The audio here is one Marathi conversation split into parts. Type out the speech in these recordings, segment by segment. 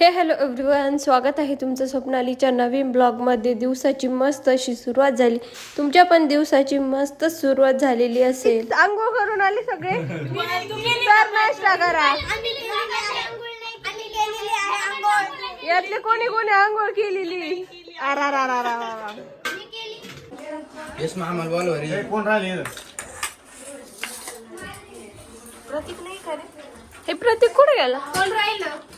हे हॅलो एव्हरीवन स्वागत आहे तुमचं स्वप्नालीच्या नवीन ब्लॉगमध्ये. दिवसाची मस्त अशी सुरुवात झाली. तुमच्या पण दिवसाची मस्त सुरुवात झालेली असेल. आंघोळ करून आले सगळे? तर नाश्ता करा. यातले कोणी कोणी आंघोळ केलेली? अरा रा. कोण राहिले? हे प्रतीक कुठे गेला? प्रतीक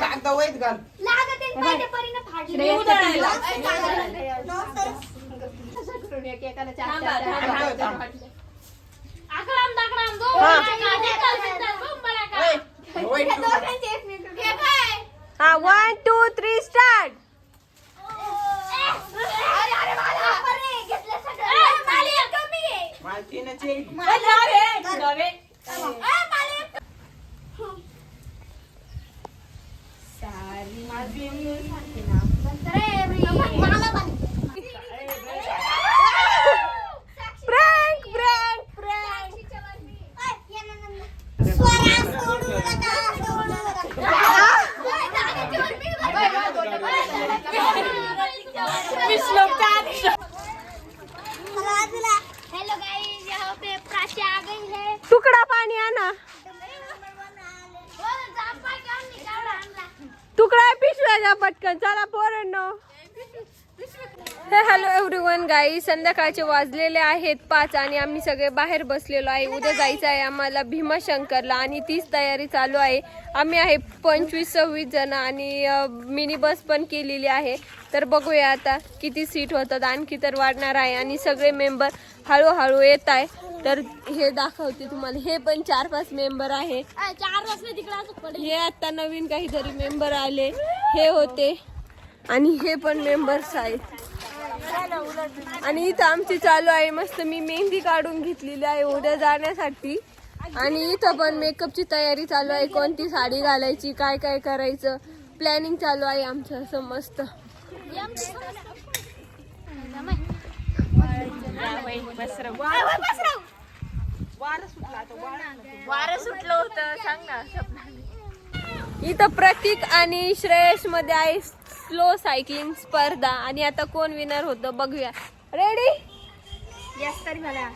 कागदा वैत घाल हा one two three start मालकीनाचे prank prank prank hello guys यहाँ पे प्राची आ गई है तुकडा पाणी आणा वो जापा क्या निकाल पिशव्या द्या पटकन. चला पोरांनो. हॅलो हॅलो एव्हरीवन गाई संध्याकाळचे वाजलेले आहेत पाच आणि आम्ही सगळे बाहेर बसलेलो आहे. उद्या जायचं आहे आम्हाला भीमाशंकरला आणि तीच तयारी चालू आहे. आम्ही आहे पंचवीस सव्वीस जण आणि मिनी बस पण केलेली आहे. तर बघूया आता किती सीट होतात. आणखी तर वाढणार आहे आणि सगळे मेंबर हळूहळू येत आहे. तर हे दाखवते तुम्हाला. हे पण चार पाच मेंबर आहे चार वाजता तिकडे हे आता नवीन काहीतरी मेंबर आले. हे होते. आणि हे पण मेंबर्स आहेत. आणि इथं आमची चालू आहे. मस्त मी मेहंदी काढून घेतलेली आहे उद्या जाण्यासाठी. आणि इथं पण मेकअपची तयारी चालू आहे. कोणती साडी घालायची काय काय करायचं. प्लॅनिंग चालू आहे आमचं असं मस्त. वारं सुटलं होतं सांग ना. इथं प्रतीक आणि श्रेयसमध्ये आहे स्लो सायकलिंग स्पर्धा. आणि आता कोण विनर होतं बघूया. Ready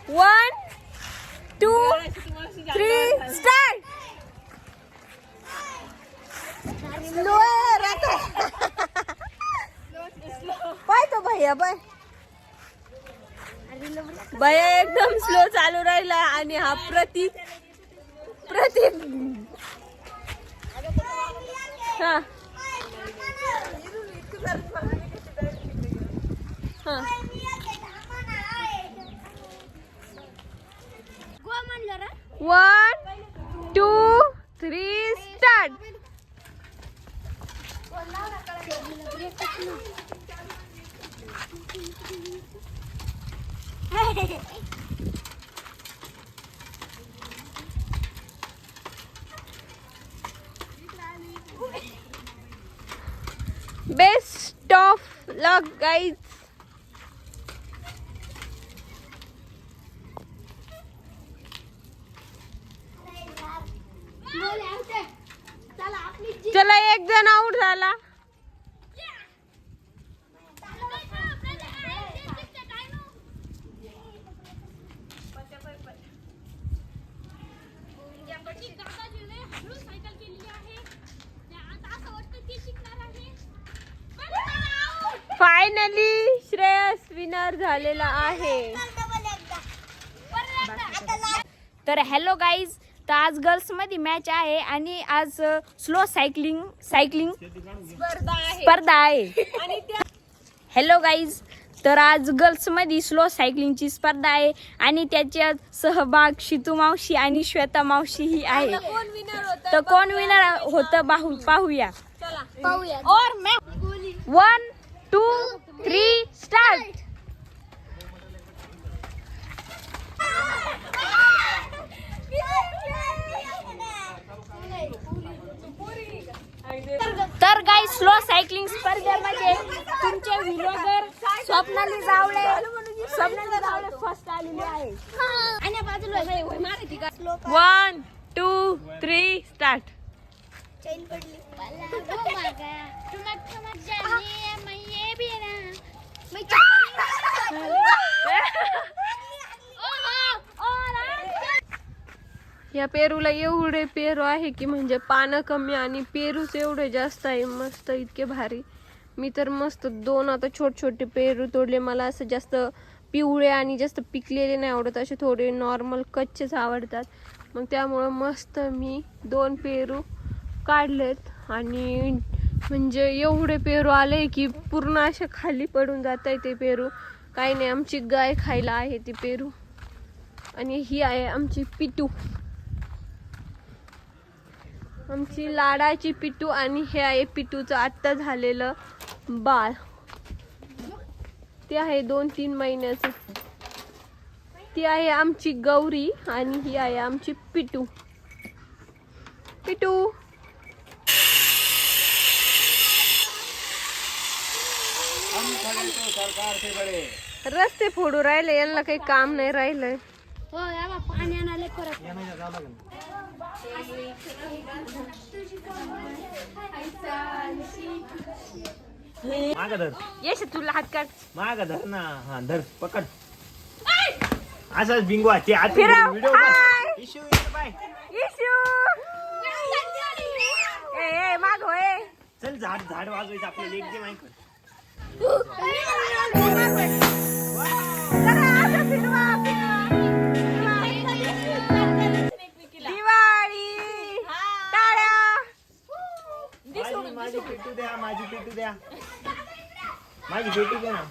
one two three start slow पाय तो भैया बाय भैया एकदम स्लो चालू राहिला आणि हा प्रतीक प्रतीक. हा. हा. One two three start best of luck guys चला एक जण आउट झाला. फायनली श्रेयस विनर झालेला आहे. तर हॅलो गाईज तर आज गर्ल्समध्ये मॅच आहे आणि आज स्लो सायकलिंग सायकलिंग स्पर्धा आहे. स्पर्धा आहे. आणि त्या हॅलो गाईज तर आज गर्ल्समध्ये स्लो सायकलिंगची स्पर्धा आहे आणि त्याच्यात सहभाग शितू मावशी आणि श्वेता मावशी ही आहे. कोण विनर होत तर कोण विनर होतं पाहू पाहूया. पाहूया. और मैं वन टू थ्री स्टार्ट तर गाई स्लो सायकलिंग स्पर्धेमध्ये तुमचे विलोगर स्वप्नाली जावळे स्वप्नाली जावळे फर्स्ट आलेले आहे आणि बाजूला one two three start chain पडली ओ मागा ठुमक ठुमक जाने मैं ये भी ना मैं चप्पल ओ और या पेरूला एवढे पेरू आहे की म्हणजे पानं कमी आणि पेरूच एवढे जास्त आहे मस्त इतके भारी. मी तर मस्त दोन आता छोटे छोटे पेरू तोडले. मला असं जास्त पिवळे आणि जास्त पिकलेले नाही आवडत असे थोडे नॉर्मल कच्चेच आवडतात. मग त्यामुळं मस्त मी दोन पेरू काढलेत आणि म्हणजे एवढे पेरू आले की पूर्ण असे खाली पडून जात आहे ते पेरू. काही नाही आमची गाय खायला आहे ती पेरू. आणि ही आहे आमची पिटू. आमची लाडाची पिटू आणि हे आहे पिटूचं आत्ता झालेलं बाळ. ते आहे दोन तीन महिन्याचं. ती आहे आमची गौरी आणि ही आहे आमची पिटू. पिटू. रस्ते फोडू राहिले यांना काही काम नाही राहिलंय. हो या बा पाणी आणायला परत. माग धर. येस तुला हात काढ. माग धर ना. हा धर पकड. असाच बिंगवा ते आत फिरव. Video hi. Ishu Ishu bye. Ishu. ए ए माग होय चल झाड झाड वाजवायचं आपल्याला एक दे माहिती milagre, deu.